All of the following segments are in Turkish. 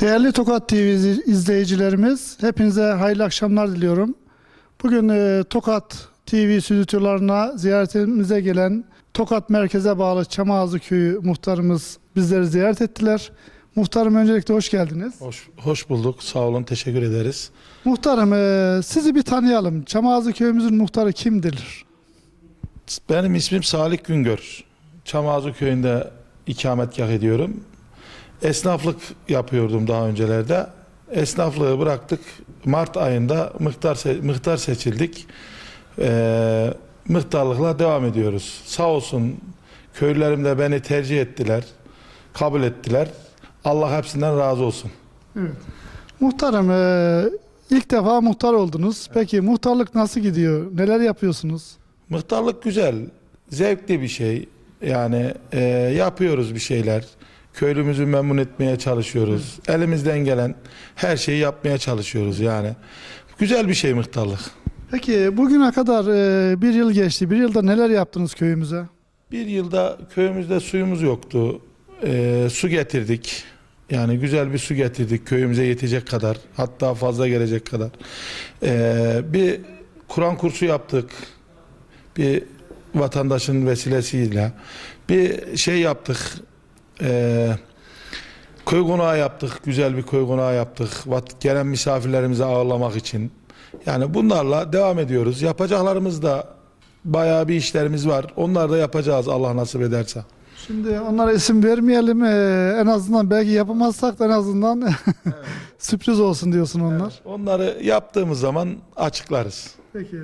Değerli Tokat TV izleyicilerimiz, hepinize hayırlı akşamlar diliyorum. Bugün e, Tokat TV stüdyolarına ziyaretimize gelen Tokat merkeze bağlı Çamağızı Köyü muhtarımız bizleri ziyaret ettiler. Muhtarım öncelikle hoş geldiniz. Hoş, hoş bulduk. Sağ olun. Teşekkür ederiz. Muhtarım e, sizi bir tanıyalım. Çamağızı köyümüzün muhtarı kimdir? Benim ismim Salih Güngör. Çamağızı köyünde ikametgah ediyorum. Esnaflık yapıyordum daha öncelerde. Esnaflığı bıraktık. Mart ayında mıhtar, se- mıhtar seçildik. Ee, mıhtarlıkla devam ediyoruz. Sağ olsun köylülerim de beni tercih ettiler. Kabul ettiler. Allah hepsinden razı olsun. Muhtarım e, ilk defa muhtar oldunuz. Peki muhtarlık nasıl gidiyor? Neler yapıyorsunuz? Muhtarlık güzel, zevkli bir şey. Yani e, yapıyoruz bir şeyler. Köylümüzü memnun etmeye çalışıyoruz. Elimizden gelen her şeyi yapmaya çalışıyoruz yani. Güzel bir şey muhtarlık. Peki bugüne kadar e, bir yıl geçti. Bir yılda neler yaptınız köyümüze? Bir yılda köyümüzde suyumuz yoktu. E, su getirdik. Yani güzel bir su getirdik köyümüze yetecek kadar. Hatta fazla gelecek kadar. E, bir Kur'an kursu yaptık. Bir vatandaşın vesilesiyle. Bir şey yaptık. E, köy konağı yaptık. Güzel bir köy konağı yaptık. Vat- Gelen misafirlerimizi ağırlamak için. Yani bunlarla devam ediyoruz. Yapacaklarımız da bayağı bir işlerimiz var. Onları da yapacağız Allah nasip ederse. Şimdi onlara isim vermeyelim. e, en azından belki yapamazsak da en azından sürpriz olsun diyorsun onlar. Onları yaptığımız zaman açıklarız. Peki.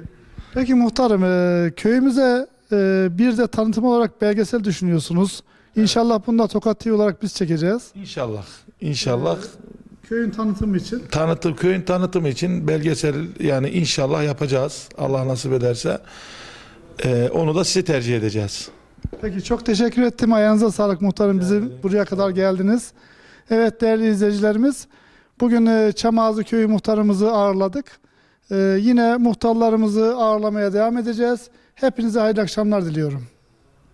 Peki muhtarım e, köyümüze e, bir de tanıtım olarak belgesel düşünüyorsunuz. İnşallah bunu da Tokat TV olarak biz çekeceğiz. İnşallah. İnşallah Köyün tanıtımı için. tanıtım köyün tanıtımı için belgesel yani inşallah yapacağız. Allah nasip ederse. Ee, onu da sizi tercih edeceğiz. Peki çok teşekkür ettim. Ayağınıza sağlık muhtarım. Bizim buraya kadar geldiniz. Evet değerli izleyicilerimiz. Bugün e, Çamağızı Köyü muhtarımızı ağırladık. E, yine muhtarlarımızı ağırlamaya devam edeceğiz. Hepinize hayırlı akşamlar diliyorum.